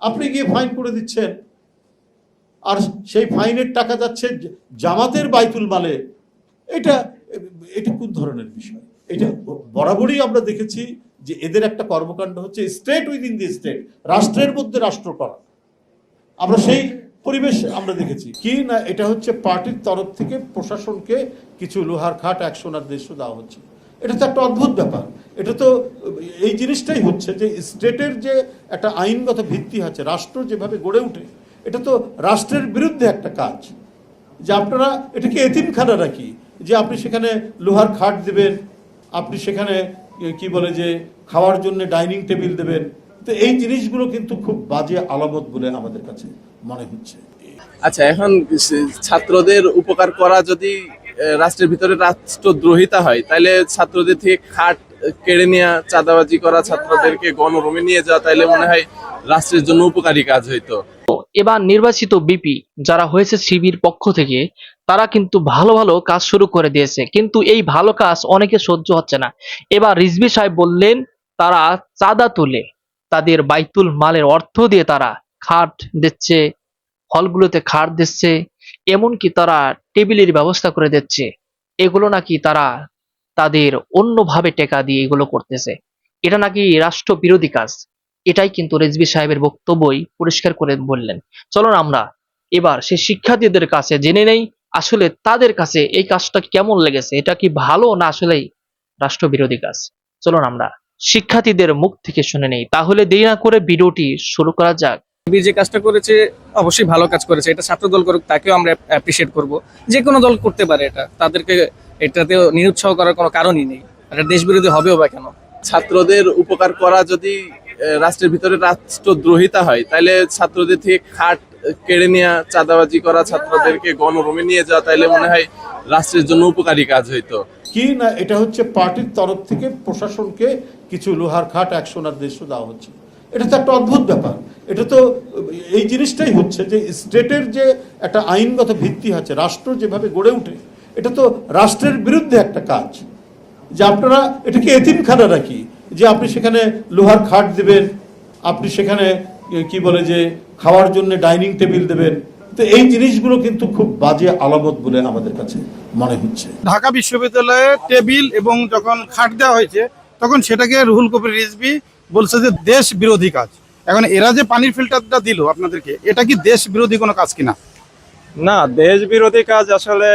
আপনি গিয়ে ফাইন করে দিচ্ছেন। আর সেই ফাইনের টাকা যাচ্ছে জামাতের বাইতুল মালে। এটা এটা কোন ধরনের বিষয়? এটা বরাবরই আমরা দেখেছি যে এদের একটা কর্মকাণ্ড হচ্ছে স্টেট উইদিন দি স্টেট, রাষ্ট্রের মধ্যে রাষ্ট্র করা। আমরা সেই পরিবেশ আমরা দেখেছি। কি না, এটা হচ্ছে পার্টির তরফ থেকে প্রশাসনকে কিছু লোহার খাট এক সোনার দেওয়া হচ্ছে। এটা তো একটা অদ্ভুত ব্যাপার। এটা তো, এই জিনিসটাই হচ্ছে যে স্টেটের যে একটা আইনগত ভিত্তি আছে, রাষ্ট্র যেভাবে গড়ে ওঠে এটা তো রাষ্ট্রের বিরুদ্ধে একটা কাজ। যে আপনারা এটাকে এতিমখানা রাখি যে আপনি সেখানে লোহার খাট দেবেন, আপনি সেখানে, কি বলে যে, খাওয়ার জন্য ডাইনিং টেবিল দেবেন। তো এই জিনিসগুলো কিন্তু খুব বাজে আলামত বলে আমাদের কাছে মনে হচ্ছে। আচ্ছা এখন ছাত্রদের উপকার করা যদি রাষ্ট্রের ভিতরে রাষ্ট্রদ্রোহিতা হয় তাহলে ছাত্রদের থেকে খাট কেড়ে নেওয়া চাঁদাবাজি করা, ছাত্রদেরকে গণরুমে নিয়ে যাওয়া, তাইলে মনে হয় রাষ্ট্রের জন্য উপকারী কাজ হইতো। এবার নির্বাচিত বিপি যারা হয়েছে শিবির পক্ষ থেকে, তারা কিন্তু ভালো ভালো কাজ শুরু করে দিয়েছে, কিন্তু এই ভালো কাজ অনেকে সহ্য হচ্ছে না। এবার রিজভি সাহেব বললেন, তারা চাঁদা তুলে তাদের বাইতুল মালের অর্থ দিয়ে তারা খাট দিচ্ছে, হলগুলোতে খাট দিচ্ছে এমনকি তারা টেবিলের ব্যবস্থা করে দিচ্ছে। এগুলো নাকি তারা তাদের অন্যভাবে টেকা দিয়ে এগুলো করতেছে। এটা নাকি রাষ্ট্র বিরোধী কাজ। এটাই কিন্তু রেজবি সাহেবের বক্তব্যই পরিষ্কার করে বললেন। চলুন আমরা এবার সে শিক্ষার্থীদের কাছে জেনে নেই, আসলে তাদের কাছে এই কাজটা কেমন লেগেছে, এটা কি ভালো না আসলেই রাষ্ট্রবিরোধী কাজ? চলুন আমরা শিক্ষার্থীদের মুখ থেকে শুনে নেই। তাহলে দেরি না করে ভিডিওটি শুরু করা যাক। বির যে কাজটা করেছে অবশ্যই ভালো কাজ করেছে। এটা ছাত্র দল করুক তাকেও আমরা অ্যাপ্রিসিয়েট করব। যে কোনো দল করতে পারে এটা। তাদেরকে এটাতে নিরুৎসাহ করার কোনো কারণই নেই। এটা দেশ বিরোধী হবেও বা কেন? ছাত্রদের উপকার করা যদি রাষ্ট্রের ভিতরে রাষ্ট্রদ্রোহিতা হয় তাহলে ছাত্রদের থেকে খাট কেড়ে নেওয়া চাঁদাবাজি করা ছাত্রদেরকে গণরুমে নিয়ে যাওয়া তাইলে মনে হয় রাষ্ট্রের জন্য উপকারী কাজ হইতো। কি না এটা হচ্ছে পার্টির তরফ থেকে প্রশাসনকে কিছু লোহার খাট এক সোনার দেশও দেওয়া হচ্ছে। এটা তো একটা অদ্ভুত ব্যাপার। এটা তো, এই জিনিসটাই হচ্ছে যে স্টেটের যে একটা আইনগত ভিত্তি আছে, রাষ্ট্র যেভাবে গড়ে ওঠে এটা তো রাষ্ট্রের বিরুদ্ধে একটা কাজ। যে আপনারা এটাকে এতিমখানা রাখি যে আপনি সেখানে লোহার খাট দেবেন, আপনি সেখানে কি বলে যে, খাওয়ার জন্য ডাইনিং টেবিল দেবেন। তো এই জিনিসগুলো কিন্তু খুব বাজে আলামত বলে আমাদের কাছে মনে হচ্ছে। ঢাকা বিশ্ববিদ্যালয়ে টেবিল এবং যখন খাট দেওয়া হয়েছে, তখন সেটাকে রুহুল কবির রিজভি বলছে যে দেশ বিরোধী কাজ। এখন এরা যে পানির ফিল্টারটা দিল আপনাদেরকে, এটা কি দেশ বিরোধী কোনো কাজ কিনা? না দেশ বিরোধী কাজ আসলে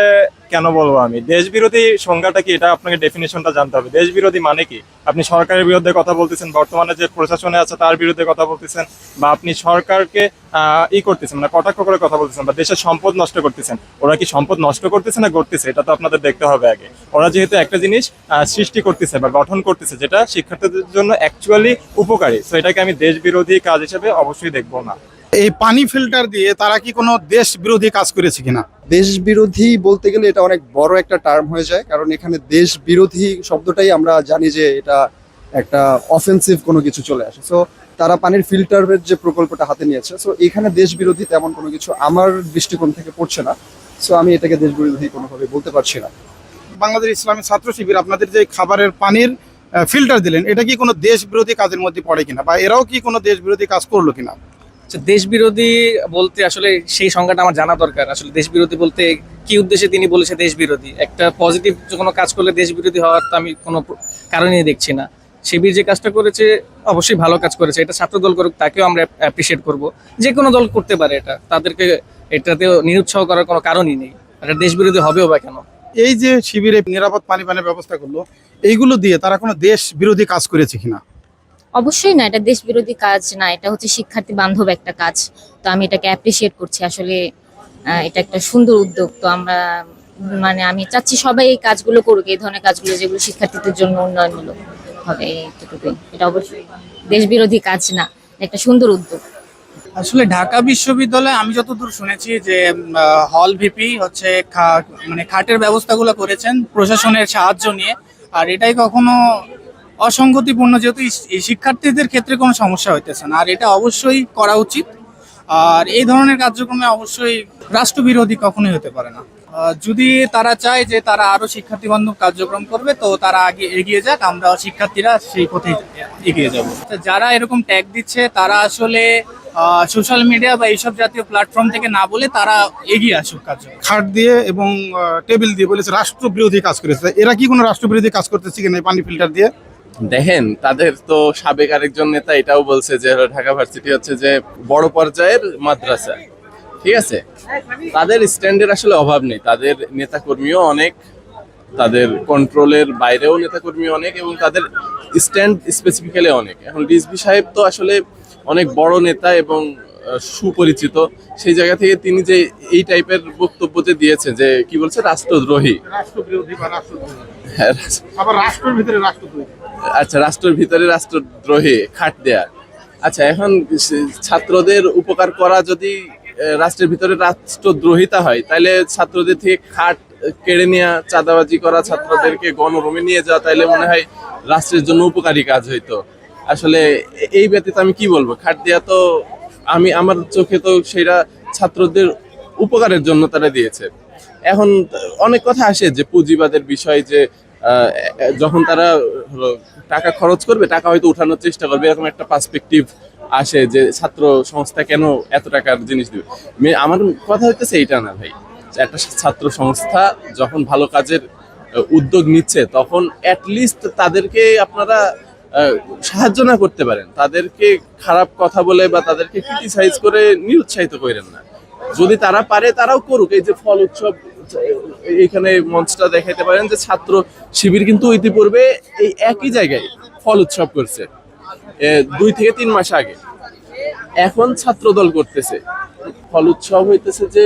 কেন বলব আমি? দেশ বিরোধী সংজ্ঞাটা কি? এটা আপনাকে ডেফিনেশনটা জানতে হবে। দেশ বিরোধী মানে কি? আপনি সরকারের বিরুদ্ধে কথা বলতেছেন বর্তমানে যে প্রশাসনে আছে তার বিরুদ্ধে কথা বলতেছেন বা আপনি সরকারকে আহ, ই করতেছেন মানে কটাক্ষ করে কথা বলতেছেন বা দেশের সম্পদ নষ্ট করতেছেন। ওরা কি সম্পদ নষ্ট করতেছে না করতেছে এটা তো আপনাদের দেখতে হবে আগে। ওরা যেহেতু একটা জিনিস সৃষ্টি করতেছে বা গঠন করতেছে যেটা শিক্ষার্থীদের জন্য অ্যাকচুয়ালি উপকারী। তো এটাকে আমি দেশ বিরোধী কাজ হিসেবে অবশ্যই দেখব না। এই পানি ফিল্টার দিয়ে তারা কি কোনো দেশ বিরোধী কাজ করেছে কিনা? দেশ বিরোধী বলতে গেলে এটা অনেক বড় একটা টার্ম হয়ে যায় কারণ এখানে দেশ বিরোধী শব্দটাই আমরা জানি যে এটা একটা অফেন্সিভ কোনো কিছু চলে আসে। সো তারা পানির ফিল্টারের যে প্রকল্পটা হাতে নিয়েছে সো এখানে দেশ বিরোধী তেমন কোনো কিছু আমার দৃষ্টিকোণ থেকে পড়ছে না। সো আমি এটাকে দেশ বিরোধী কোনোভাবে বলতে পারছি না। বাংলাদেশ ইসলামী ছাত্র শিবির আপনাদের যে খাবারের পানির ফিল্টার দিলেন এটা কি কোনো দেশ বিরোধী কাজের মধ্যে পড়ে কিনা? বা এরাও কি কোনো দেশ বিরোধী কাজ করল কিনা? দেশ বিরোধী বলতে আসলে সেই সংজ্ঞাটা আমার জানা দরকার। আসলে দেশ বিরোধী বলতে কি উদ্দেশ্যে তিনি বলেছে দেশ বিরোধী একটা পজিটিভ কোনো কাজ করলে দেশ বিরোধী হওয়ার তো আমি কোনো কারণই দেখছি না। শিবির যে কাজটা করেছে, অবশ্যই ভালো কাজ করেছে। এটা ছাত্র দল করুক, তাকেও আমরা অ্যাপ্রিসিয়েট করব। যে কোনো দল করতে পারে এটা। তাদেরকে এটাতেও নিরুৎসাহ করার কোনো কারণই নেই। এটা দেশ বিরোধী হবেও বা কেন? এই যে শিবিরে নিরাপদ পানি পানের ব্যবস্থা করল, এইগুলো দিয়ে তারা কোনো দেশ বিরোধী কাজ করেছে কিনা? অবশ্যই না, এটা দেশ বিরোধী কাজ না, এটা হচ্ছে শিক্ষার্থী বান্ধব একটা কাজ। তো আমি এটাকে অ্যাপ্রিসিয়েট করছি, আসলে এটা একটা সুন্দর উদ্যোগ। তো আমরা মানে আমি চাচ্ছি সবাই এই কাজগুলো করুক, এই ধরনের কাজগুলো যেগুলো শিক্ষার্থীদের জন্য উন্নয়নমূলক হবে, এইটুকুই। এটা অবশ্যই দেশ বিরোধী কাজ না, একটা সুন্দর উদ্যোগ। আসলে ঢাকা বিশ্ববিদ্যালয়ে আমি যতদূর শুনেছি যে হল ভিপি হচ্ছে মানে খাটের ব্যবস্থাগুলো করেছেন প্রশাসনের সাহায্য নিয়ে। আর এটাই কখনো অসঙ্গতিপূর্ণ যেহেতু শিক্ষার্থীদের ক্ষেত্রে কোনো সমস্যা হইতেছে না। আর এটা অবশ্যই করা উচিত। আর এই ধরনের কার্যক্রমে অবশ্যই রাষ্ট্রবিরোধী কখনোই হতে পারে না। যদি তারা চায় যে তারা আরও শিক্ষার্থী বান্ধব কার্যক্রম করবে, তো তারা আগে এগিয়ে যাক আমরা শিক্ষার্থীরা সেই পথে এগিয়ে যাব। যারা এরকম ট্যাগ দিচ্ছে, তারা আসলে সোশ্যাল মিডিয়া বা এইসব জাতীয় প্ল্যাটফর্ম থেকে না বলে তারা এগিয়ে আসুক কার্যক্রম। খাট দিয়ে এবং টেবিল দিয়ে বলেছে, রাষ্ট্রবিরোধী কাজ করেছে। এরা কি কোনো রাষ্ট্রবিরোধী কাজ করতেছে কিনা পানি ফিল্টার দিয়ে? দেখেন, তাদের তো সাবেক আরেকজন নেতা এটাও বলছে যে ঢাকা ভার্সিটি হচ্ছে যে বড় পর্যায়ের মাদ্রাসা। ঠিক আছে? তাদের স্ট্যান্ডের আসলে অভাব নেই। তাদের নেতাকর্মীও অনেক, তাদের কন্ট্রোলের বাইরেও নেতাকর্মী অনেক এবং তাদের স্ট্যান্ড স্পেসিফিক্যালি অনেক। এখন ডিসবি সাহেব তো আসলে অনেক বড় নেতা এবং সুপরিচিত। সেই জায়গা থেকে তিনি যে এই টাইপের বক্তব্য যে দিয়েছে যে, কি বলছে? রাষ্ট্রদ্রোহী রাষ্ট্রবিরোধী বা রাষ্ট্রদ্রোহী। আবার রাষ্ট্রের ভিতরে রাষ্ট্রদ্রোহী। আচ্ছা রাষ্ট্রের ভিতরে রাষ্ট্রদ্রোহী খাট দেয়া আচ্ছা এখন ছাত্রদের উপকার করা যদি রাষ্ট্রের ভিতরে রাষ্ট্রদ্রোহিতা হয় তাহলে ছাত্রদের থেকে খাট কেড়ে নেওয়া চাঁদাবাজি করা ছাত্রদেরকে গণরুমে নিয়ে যাওয়া তাইলে মনে হয় রাষ্ট্রের জন্য উপকারী কাজ হইতো। আসলে এই ব্যতীত আমি কি বলব? খাট দেওয়া তো আমি আমার চোখে তো সেটা ছাত্রদের উপকারের জন্য তারা দিয়েছে। এখন অনেক কথা আসে যে পুঁজিবাদের বিষয় যে যখন তারা হলো টাকা খরচ করবে, টাকা হয়তো উঠানোর চেষ্টা করবে, এরকম একটা পার্সপেক্টিভ আসে যে ছাত্র সংস্থা কেন এত টাকার জিনিস দিবে? আমার কথা হইতেছে এইটা না ভাই। একটা ছাত্র সংস্থা যখন ভালো কাজের উদ্যোগ নিচ্ছে, তখন অ্যাটলিস্ট তাদেরকে আপনারা সাহায্য না করতে পারেন। তাদেরকে খারাপ কথা বলে বা তাদেরকে ক্রিটিসাইজ করে নিরুৎসাহিত করেন না। যদি তারা পারে, তারাও করুক। এই যে ফল উৎসব এখানে মঞ্চটা দেখাইতে পারেন যে ছাত্র শিবির কিন্তু ইতিপূর্বে এই একই জায়গায় ফল উৎসব করছে দুই থেকে তিন মাস আগে। এখন ছাত্র দল করতেছে। ফল উৎসব হইতেছে যে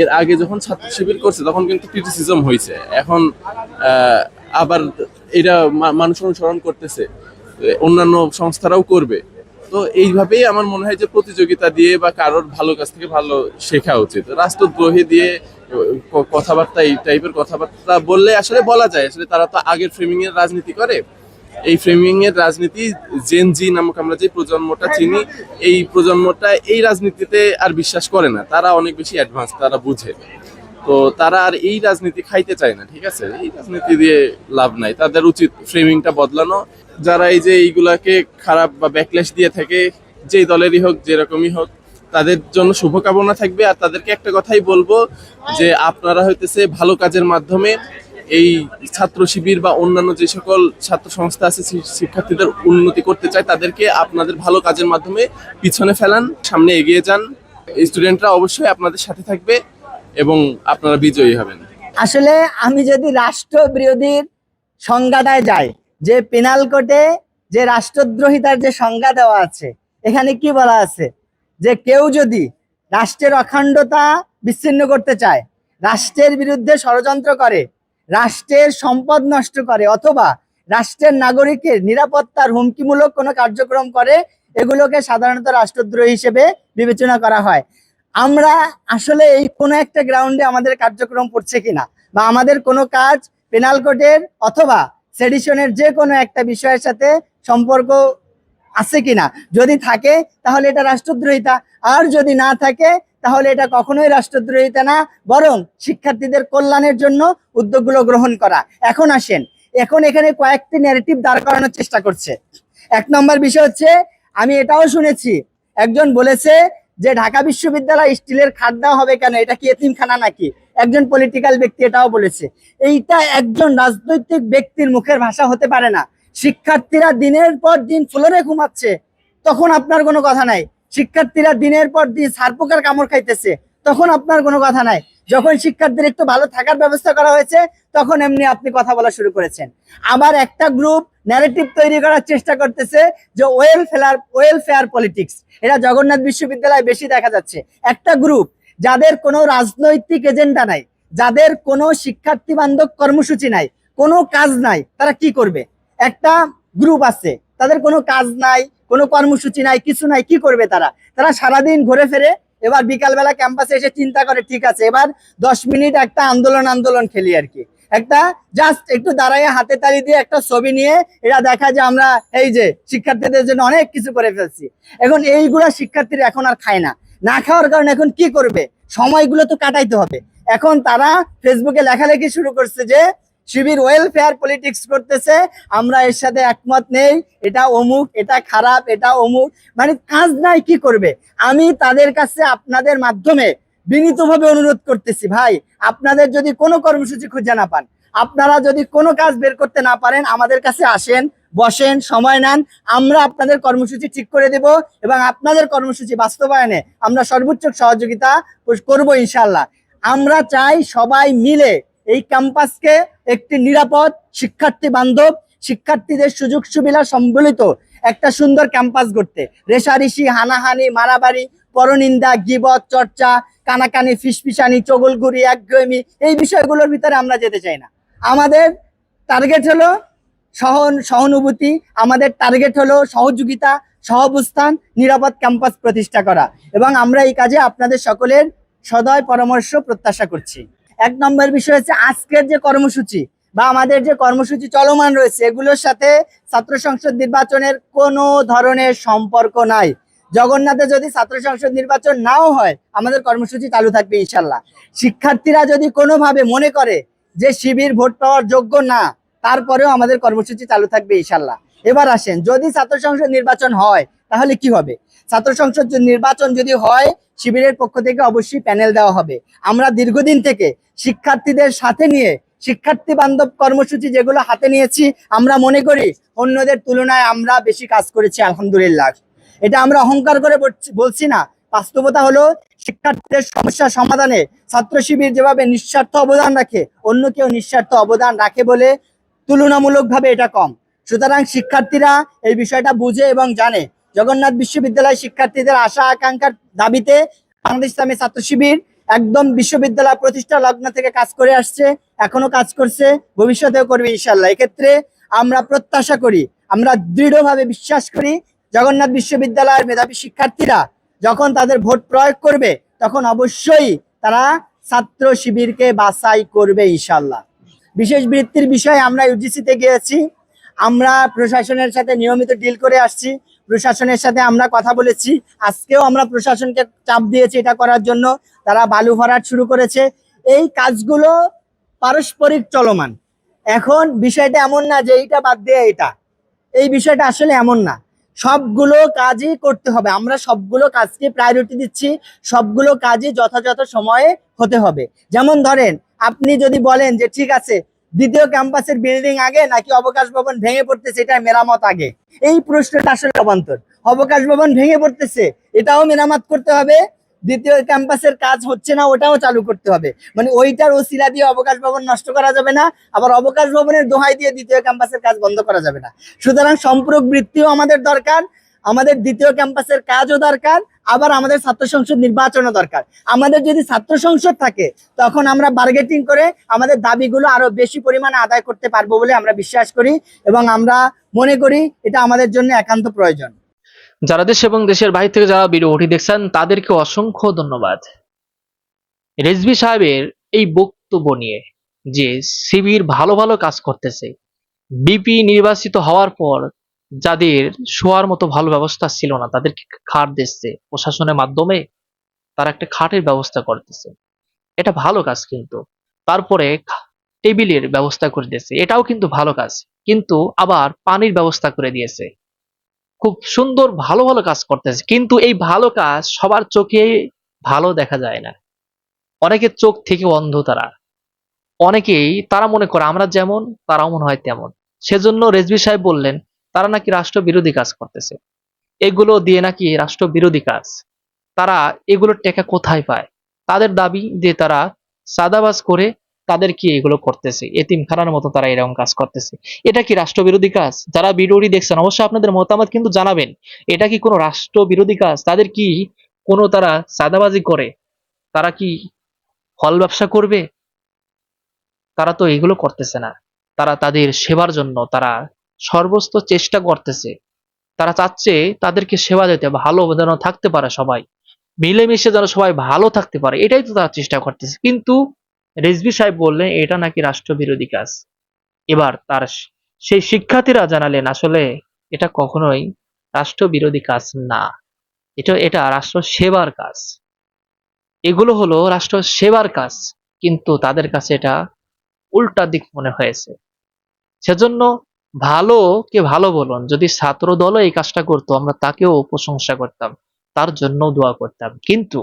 এর আগে যখন ছাত্র শিবির করছে তখন কিন্তু ক্রিটিসিজম হয়েছে এখন আবার এটা মানুষ অনুসরণ করতেছে অন্যান্য সংস্থারাও করবে। তো এইভাবেই আমার মনে হয় যে প্রতিযোগিতা দিয়ে বা কারোর ভালো কাছ থেকে ভালো শেখা উচিত। রাষ্ট্রদ্রোহী দিয়ে কথাবার্তা, এই টাইপের কথাবার্তা বললে আসলে বলা যায়। আসলে তারা তো আগের ফ্রেমিং এর রাজনীতি করে। এই ফ্রেমিং এর রাজনীতি জেন জি নামক আমরা যে প্রজন্মটা চিনি, এই প্রজন্মটা এই রাজনীতিতে আর বিশ্বাস করে না। তারা অনেক বেশি অ্যাডভান্স তারা বুঝে। তো তারা আর এই রাজনীতি খাইতে চায় না, ঠিক আছে? এই রাজনীতি দিয়ে লাভ নাই। তাদের উচিত ফ্রেমিংটা বদলানো। যারা এই যে এইগুলাকে খারাপ বা ব্যাকলেশ দিয়ে থাকে, যেই দলেরই হোক, যেরকমই হোক তাদের জন্য শুভকামনা থাকবে। আর তাদেরকে একটা কথাই বলব যে আপনারা হইতেছে ভালো কাজের মাধ্যমে এই ছাত্র শিবির বা অন্যান্য যে সকল ছাত্র সংস্থা আছে শিক্ষার্থীদের উন্নতি করতে চায়, তাদেরকে আপনাদের ভালো কাজের মাধ্যমে পিছনে ফেলান, সামনে এগিয়ে যান। স্টুডেন্টরা অবশ্যই আপনাদের সাথে থাকবে এবং আপনারা বিজয়ী হবেন। আসলে আমি যদি রাষ্ট্র বিরোধীর সংজ্ঞাটায় যাই, যে পেনাল কোর্টে যে রাষ্ট্রদ্রোহিতার যে সংজ্ঞা দেওয়া আছে, এখানে কি বলা আছে? যে কেউ যদি রাষ্ট্রের অখণ্ডতা বিচ্ছিন্ন করতে চায়, রাষ্ট্রের বিরুদ্ধে ষড়যন্ত্র করে, রাষ্ট্রের সম্পদ নষ্ট করে অথবা রাষ্ট্রের নাগরিকের নিরাপত্তার হুমকিমূলক কোনো কার্যক্রম করে, এগুলোকে সাধারণত রাষ্ট্রদ্রোহী হিসেবে বিবেচনা করা হয়। আমরা আসলে এই কোনো একটা গ্রাউন্ডে আমাদের কার্যক্রম পড়ছে কিনা বা আমাদের কোনো কাজ পেনাল কোর্টের অথবা সেডিশনের যে কোনো একটা বিষয়ের সাথে সম্পর্ক আছে কিনা? যদি থাকে, তাহলে এটা রাষ্ট্রদ্রোহিতা। আর যদি না থাকে, তাহলে এটা কখনোই রাষ্ট্রদ্রোহিতা না। বরং শিক্ষার্থীদের কল্যাণের জন্য উদ্যোগগুলো গ্রহণ করা। এখন আসেন। এখন এখানে কয়েকটি ন্যারেটিভ দাঁড় করানোর চেষ্টা করছে। এক নম্বর বিষয় হচ্ছে, আমি এটাও শুনেছি। একজন বলেছে যে, ঢাকা বিশ্ববিদ্যালয় স্টিলের খাট দেওয়া হবে কেন? এটা কি এতিমখানা নাকি? একজন পলিটিক্যাল ব্যক্তি এটাও বলেছে। এইটা একজন রাজনৈতিক ব্যক্তির মুখের ভাষা হতে পারে না। শিক্ষার্থীরা দিনের পর দিন ফ্লোরে ঘুমাচ্ছে। তখন আপনার কোনো কথা নাই। শিক্ষার্থীরা দিনের পর দিন সারপোকার কামড় খাইতেছে। তখন আপনার কোনো কথা নাই। যখন শিক্ষার্থীর একটু ভালো থাকার ব্যবস্থা করা হয়েছে, তখন এমনি আপনি কথা বলা শুরু করেছেন। আবার একটা গ্রুপ ন্যারেটিভ তৈরি করার চেষ্টা করতেছে যে ওয়েলফেয়ার ওয়েলফেয়ার পলিটিক্স এটা জগন্নাথ বিশ্ববিদ্যালয়ে বেশি দেখা যাচ্ছে। একটা গ্রুপ যাদের কোনো রাজনৈতিক এজেন্ডা নাই, যাদের কোনো শিক্ষার্থী বান্ধব কর্মসূচি নাই, কোনো কাজ নাই, তারা কি করবে? একটা গ্রুপ আছে। তাদের কোনো কাজ নাই, কোনো কর্মসূচি নাই, কিছু নাই, কি করবে তারা? তারা সারাদিন ঘুরে ফেরে এবার বিকালবেলা ক্যাম্পাসে এসে চিন্তা করে, ঠিক আছে, এবার দশ মিনিট একটা আন্দোলন আন্দোলন খেলি আর কি। একটা জাস্ট একটু দাঁড়াইয়ে হাতে তালি দিয়ে একটা ছবি নিয়ে এরা দেখা যে আমরা এই যে শিক্ষার্থীদের জন্য অনেক কিছু করে ফেলছি। এখন এইগুলা শিক্ষার্থীরা এখন আর খায় না। না খাওয়ার কারণে এখন কি করবে? সময়গুলো তো কাটাইতে হবে। এখন তারা ফেসবুকে লেখালেখি শুরু করছে যে শিবির ওয়েলফেয়ার পলিটিক্স করতেছে, আমরা এর সাথে একমত নেই, এটা অমুক, এটা খারাপ, এটা অমুক মানে কাজ নাই, কি করবে? আমি তাদের কাছে আপনাদের মাধ্যমে বিনীতভাবে অনুরোধ করতেছি, ভাই, আপনাদের যদি কোনো কর্মসূচি খুঁজে না পান, আপনারা যদি কোনো কাজ বের করতে না পারেন, আমাদের কাছে আসেন, বসেন, সময় নেন, আমরা আপনাদের কর্মসূচি ঠিক করে দেব এবং আপনাদের কর্মসূচি বাস্তবায়নে আমরা সর্বোচ্চ সহযোগিতা করব ইনশাল্লাহ আমরা চাই সবাই মিলে এই ক্যাম্পাসকে একটি নিরাপদ শিক্ষার্থী বান্ধব, শিক্ষার্থীদের সুযোগ সুবিধা সম্বলিত একটা সুন্দর ক্যাম্পাস গড়তে। রেশারেশি হানাহানি মারামারি পরনিন্দা, গিবত, চর্চা, কানাকানি, ফিসফিসানি চগলগুড়ি একঘেয়েমি এই বিষয়গুলোর ভিতরে আমরা যেতে চাই না। আমাদের টার্গেট হলো সহন, সহানুভূতি, আমাদের টার্গেট হলো সহযোগিতা, সহাবস্থান, নিরাপদ ক্যাম্পাস প্রতিষ্ঠা করা। এবং আমরা এই কাজে আপনাদের সকলের সদয় পরামর্শ, প্রত্যাশা করছি। এক নম্বর বিষয় হচ্ছে আজকের যে কর্মসূচি বা আমাদের যে কর্মসূচি চলমান রয়েছে, এগুলোর সাথে ছাত্র সংসদ নির্বাচনের কোনো ধরনের সম্পর্ক নাই। জগন্নাথে যদি ছাত্র সংসদ নির্বাচন নাও হয়, আমাদের কর্মসূচি চালু থাকবে ইনশাল্লাহ। শিক্ষার্থীরা যদি কোনোভাবে মনে করে যে শিবির ভোট পাওয়ার যোগ্য না, তারপরেও আমাদের কর্মসূচি চালু থাকবে ইনশাল্লাহ। এবার আসেন, যদি ছাত্র সংসদ নির্বাচন হয়, তাহলে কি হবে? ছাত্র সংসদ নির্বাচন যদি হয়, শিবিরের পক্ষ থেকে অবশ্যই প্যানেল দেওয়া হবে। আমরা দীর্ঘদিন থেকে শিক্ষার্থীদের সাথে নিয়ে, শিক্ষার্থী বান্ধব কর্মসূচি যেগুলো হাতে নিয়েছি, আমরা মনে করি অন্যদের তুলনায় আমরা বেশি কাজ করেছি, আলহামদুলিল্লাহ। এটা আমরা অহংকার করে বলছি- না। বাস্তবতা হলো, শিক্ষার্থীদের সমস্যা সমাধানে ছাত্র শিবির যেভাবে নিঃস্বার্থ অবদান রাখে, অন্য কেউ নিঃস্বার্থ অবদান রাখে বলে তুলনামূলকভাবে এটা কম। সুতরাং শিক্ষার্থীরা এই বিষয়টা বুঝে এবং জানে। জগন্নাথ বিশ্ববিদ্যালয় শিক্ষার্থীদের আশা, আকাঙ্ক্ষার দাবিতে বাংলাদেশ ইসলামী ছাত্র শিবির একদম বিশ্ববিদ্যালয় প্রতিষ্ঠা লগ্ন থেকে কাজ করে আসছে, এখনও কাজ করছে, ভবিষ্যতেও করবে ইনশাল্লাহ এক্ষেত্রে আমরা প্রত্যাশা করি, আমরা দৃঢ়ভাবে বিশ্বাস করি, জগন্নাথ বিশ্ববিদ্যালয়ের মেধাবী শিক্ষার্থীরা যখন তাদের ভোট প্রয়োগ করবে, তখন অবশ্যই তারা ছাত্র শিবিরকে বাছাই করবে ইনশাল্লাহ বিশেষ বৃত্তির বিষয়ে আমরা ইউজিসিতে গিয়েছি। আমরা প্রশাসনের সাথে নিয়মিত ডিল করে আসছি, প্রশাসনের সাথে আমরা কথা বলেছি, আজকেও আমরা প্রশাসনকে চাপ দিয়েছি এটা করার জন্য, তারা বালু ভরাট শুরু করেছে, এই কাজগুলো পারস্পরিক চলমান। এখন বিষয়টা এমন না যে এইটা বাদ দিয়ে এটা এই বিষয়টা আসলে এমন না। সবগুলো কাজই করতে হবে। আমরা সবগুলো কাজকে প্রায়োরিটি দিচ্ছি, সবগুলো কাজই যথাযথ সময়ে হতে হবে। যেমন ধরেন, আপনি যদি বলেন যে ঠিক আছে দ্বিতীয় ক্যাম্পাসের বিল্ডিং আগে নাকি অবকাশ ভবন ভেঙে পড়তেছে? এটা মেরামত আগে। এই প্রশ্নটা আসলে অবান্তর। অবকাশ ভবন ভেঙে পড়তেছে, এটাও মেরামত করতে হবে। দ্বিতীয় ক্যাম্পাসের কাজ হচ্ছে না, ওটাও চালু করতে হবে। মানে ওইটার ওসিলা দিয়ে অবকাশ ভবন নষ্ট করা যাবে না, আবার অবকাশ ভবনের দোহাই দিয়ে দ্বিতীয় ক্যাম্পাসের কাজ বন্ধ করা যাবে না। সুতরাং সম্পূরক বৃত্তিও আমাদের দরকার আমাদের দ্বিতীয় ক্যাম্পাসের কাজও দরকার, আবার আমাদের ছাত্র সংসদ নির্বাচনও দরকার। আমাদের যদি ছাত্র সংসদ থাকে, তখন আমরা বার্গেটিং করে আমাদের দাবিগুলো আরও বেশি পরিমাণে আদায় করতে পারব বলে আমরা বিশ্বাস করি এবং আমরা মনে করি এটা আমাদের জন্য একান্ত প্রয়োজন। যারা দেশ এবং দেশের বাইরে থেকে যারা ভিডিওটি দেখছেন, তাদেরকে অসংখ্য ধন্যবাদ। রেজবি সাহেবের এই বক্তব্য নিয়ে যে শিবির ভালো ভালো কাজ করতেছে, বিপি নির্বাচিত হওয়ার পর যাদের শোয়ার মতো ভালো ব্যবস্থা ছিল না, তাদেরকে খাট দিচ্ছে, প্রশাসনের মাধ্যমে তারা একটা খাটের ব্যবস্থা করতেছে। এটা ভালো কাজ কিন্তু। তারপরে টেবিলের ব্যবস্থা করে দিয়েছে। এটাও কিন্তু ভালো কাজ। কিন্তু আবার পানির ব্যবস্থা করে দিয়েছে। খুব সুন্দর, ভালো ভালো কাজ করতেছে। কিন্তু এই ভালো কাজ সবার চোখে ভালো দেখা যায় না। অনেকের চোখ থেকে অন্ধ তারা। অনেকেই তারা মনে করে, আমরা যেমন, তারাও মনে হয় তেমন। সেজন্য রেজবি সাহেব বললেন তারা নাকি রাষ্ট্র বিরোধী কাজ করতেছে। এগুলো দিয়ে নাকি রাষ্ট্র বিরোধী কাজ। তারা এগুলোর টাকা কোথায় পায়? তাদের দাবি যে তারা সাদাবাজ করে তাদেরকে এগুলো করতেছে? এতিমখানার মতো তারা এরকম কাজ করতেছে। এটা কি রাষ্ট্রবিরোধী কাজ? যারা ভিডিওটি দেখছেন, অবশ্যই আপনাদের মতামত কিন্তু জানাবেন। এটা কি কোনো রাষ্ট্র বিরোধী কাজ? তাদের কি কোনো তারা সাদাবাজি করে? তারা কি ফল ব্যবসা করবে? তারা তো এগুলো করতেছে না। তারা তাদের সেবার জন্য তারা সর্বস্ত চেষ্টা করতেছে। তারা চাচ্ছে তাদেরকে সেবা দিতে, ভালো যেন থাকতে পারে সবাই। মিলেমিশে যেন সবাই ভালো থাকতে পারে, এটাই তো তারা চেষ্টা করতেছে। কিন্তু রেজবি সাহেব বললেন, এটা নাকি রাষ্ট্রবিরোধী কাজ। এবার তার সেই শিক্ষার্থীরা জানালেন, আসলে এটা কখনোই রাষ্ট্রবিরোধী কাজ না। এটা এটা রাষ্ট্র সেবার কাজ। এগুলো হলো রাষ্ট্র সেবার কাজ, কিন্তু তাদের কাছে এটা উল্টা দিক মনে হয়েছে। সেজন্য ভালো কে ভালো বলুন? যদি ছাত্র দলও এই কাজটা করতো, আমরা তাকেও প্রশংসা করতাম, তার জন্য দোয়া করতাম। কিন্তু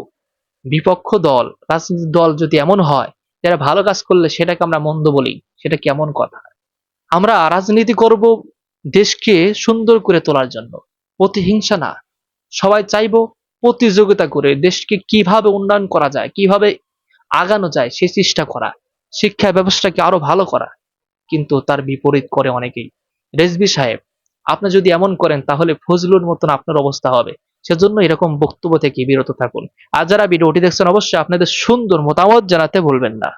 বিপক্ষ দল, রাজনৈতিক দল যদি এমন হয়, যারা ভালো কাজ করলে সেটাকে আমরা মন্দ বলি, সেটা কেমন কথা? আমরা রাজনীতি করব দেশকে সুন্দর করে তোলার জন্য। প্রতিহিংসা না। সবাই চাইব প্রতিযোগিতা করে দেশকে কীভাবে উন্নয়ন করা যায়, কীভাবে আগানো যায় সেই চেষ্টা করা। শিক্ষা ব্যবস্থাকে আরও ভালো করা। কিন্তু তার বিপরীত করে অনেকেই। রেজবি সাহেব, আপনি যদি এমন করেন, তাহলে ফজলুর মতন আপনার অবস্থা হবে। সেজন্য এরকম বক্তব্য থেকে বিরত থাকুন। আর যারা ভিডিওটি দেখছেন, অবশ্যই আপনাদের সুন্দর মতামত জানাতে ভুলবেন না।